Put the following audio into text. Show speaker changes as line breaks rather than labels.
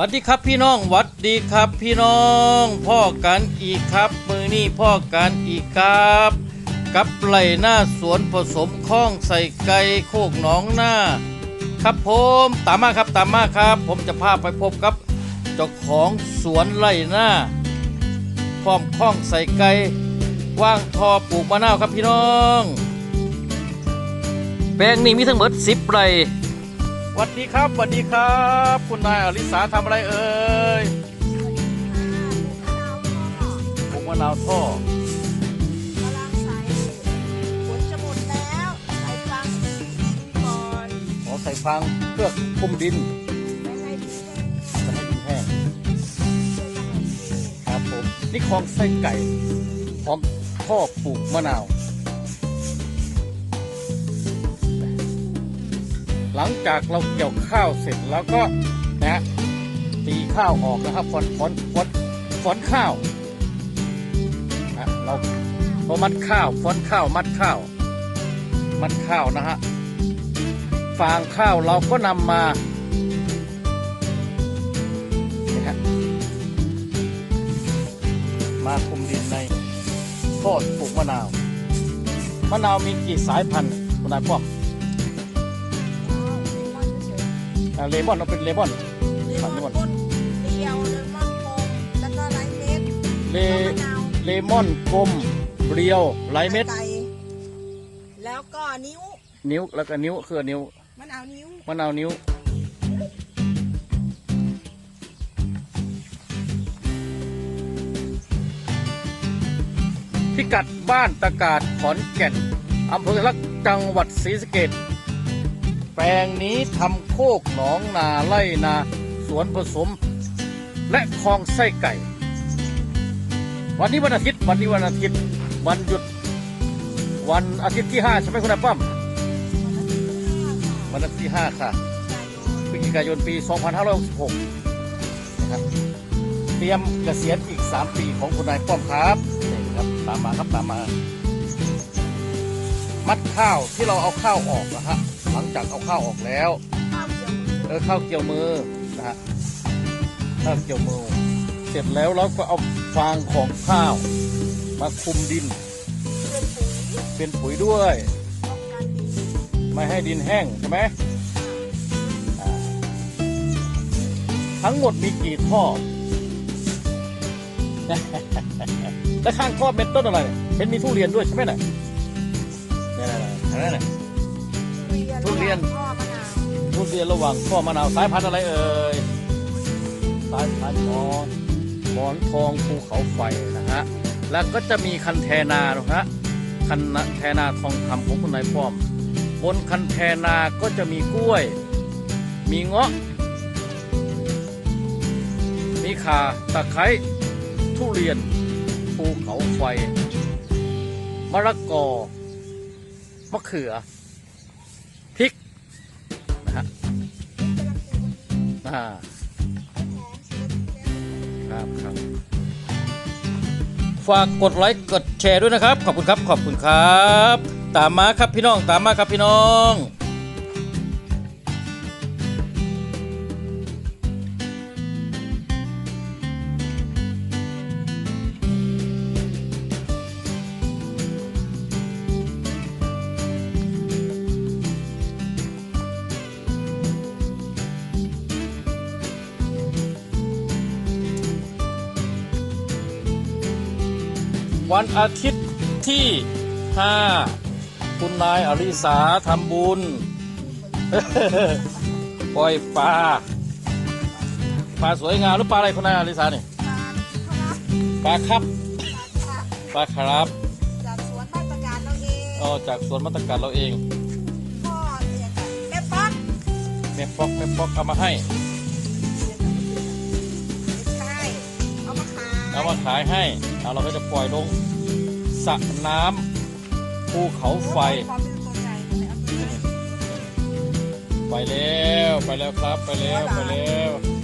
วัสดีครับพี่น้องวัดดีครับพี่น้องพ่อกันอีกครับ มือนี่พ่อกันอีกครับ กับไหลหน้าสวนผสมข้องใส่ไก่โคกหนองหน้า ครับผมตามมาครับตามมาครับ ผมจะพาไปพบกับเจ้าของสวนไร่หน้าพร้อมข้องใส่ไก่ว่างทอปลูกมะนาวครับพี่น้อง แปลงนี้มีทั้งหมด10ไร่ วัสดีครับสวัสดีครับ คุณนายอลิสาทำอะไรเอ่ยปลูกมะนาวท่อ
กำลังใส่ฝนจะหมดแล้วใส่ฟังก่อน
ขอใส่ฟางเพื่อคุมดิน
ไม่ให้ดิน
จะให้ดินแห้ง
ช่วยกันหน่อยสิ
ครับผมนี่คลองไส้ไก่พร้อมท่อปลูกมะนาว หลังจากเราเกี่ยวข้าวเสร็จแล้วก็นะตีข้าวออกนะครับฝอนฝอนฝอนฝอนข้าวนะเราเรามัดข้าวฝอนข้าวมัดข้าว มัดข้าวนะฮะฟางข้าวเราก็นำมานะฮะมาคุมดินในโทษปลูกมะนาว มะนาวมีกี่สายพันธุ์คุณนายป้อ
อ๋อเลมอนเฉย
อ่าเลมอนเราเป็นเลมอน
ๆเลมอน
เลมอน
ต้นเดียวเลมอนกลมแล้วก็ไรเม็ด
เล
แล้วมะนาว
เลมอนกลมเรียวไหลเม็ด
ไก่แล้วก็นิ้ว
นิ้วแล้วก็นิ้วคือนิ้ว
มะนาวนิ้ว
มะนาวนิ้ว พิกัดบ้านตะกาดขอนแก่นอำเภอลักษณ์จังหวัดศรีสะเกด แปลงนี้ทำโคกหนองนาไร่นา สวนผสม และคลองไส้ไก่ วันนี้วันอาทิตย์ วันนี้วันอาทิตย์ วันหยุด วันอาทิตย์ที่ห้าใช่ไหมคุณอาป้อมวันอาทิตย์ที่ห้าค่ะพฤศจิกายนปี 2566 นะครับ เตรียมเกษียณอีก 3 ปีของคุณนายป้อมครับนี่ครับตามมาครับตามมา มัดข้าวที่เราเอาข้าวออกนะฮะ หลังจากเอาข้าวออกแล้ว
ข้าวเกี่ยวมือ
เออข้าวเกี่ยวมือนะฮะข้าวเกี่ยวมือ เสร็จแล้วเราก็เอาฟางของข้าวมาคลุมดิน
เป็นปุ๋ย
เป็นปุ๋ยด้วย
ป้องกันดิน
ไม่ให้ดินแห้งใช่ไหมอ่าทั้งหมดมีกี่ท่อแล้วข้างท่อเป็นต้นอะไรเนี่ยเป็นมีทุเรียนด้วยใช่ไหมเนี่ยเนี่ยเนี่ยเนี่ยเนี่ยทุเรียน
พ่อมะนาว
ทุเรียนระหว่างท่อมะนาวสายพันธุ์อะไรเอ่ยสายพันธุ์หมอนมอนทองภูเขาไฟนะฮะแล้วก็จะมีคันแทนานะฮะคันแทนาทองคำของคุณนายป้อม บนคันแทนาก็จะมีกล้วย มีเงาะ มีข่าตะไคร้ทุเรียนภูเขาไฟมะละกอมะเขือ อ่าครับครับฝากกดไลค์กดแชร์ด้วยนะครับ ขอบคุณครับขอบคุณครับ ตามมาครับพี่น้องตามมาครับพี่น้อง วันอาทิตย์ที่ 5 คุณนายอริสาทำบุญ ปล่อยปลา ปลาสวยงามหรือปลาอะไรคุณนายอริสาเนี่ยปลาครับ ปลาครับ
จากสวนบ้านประกาศเราเอง
อ๋อจากสวนมัตตการเราเอง
พ่อเนี่ยค่ะแม่ป๊อก
แม่ปอกแม่ปอกเอามาให้
มาขาย
เอามาขายให้เอาเราก็จะปล่อยลงสระน้ำภูเขาไฟ
ความเป็นตัวใหญ่เลยเอาไปเลย
ไปแล้ว ไปแล้วครับ ไปแล้ว ไปแล้ว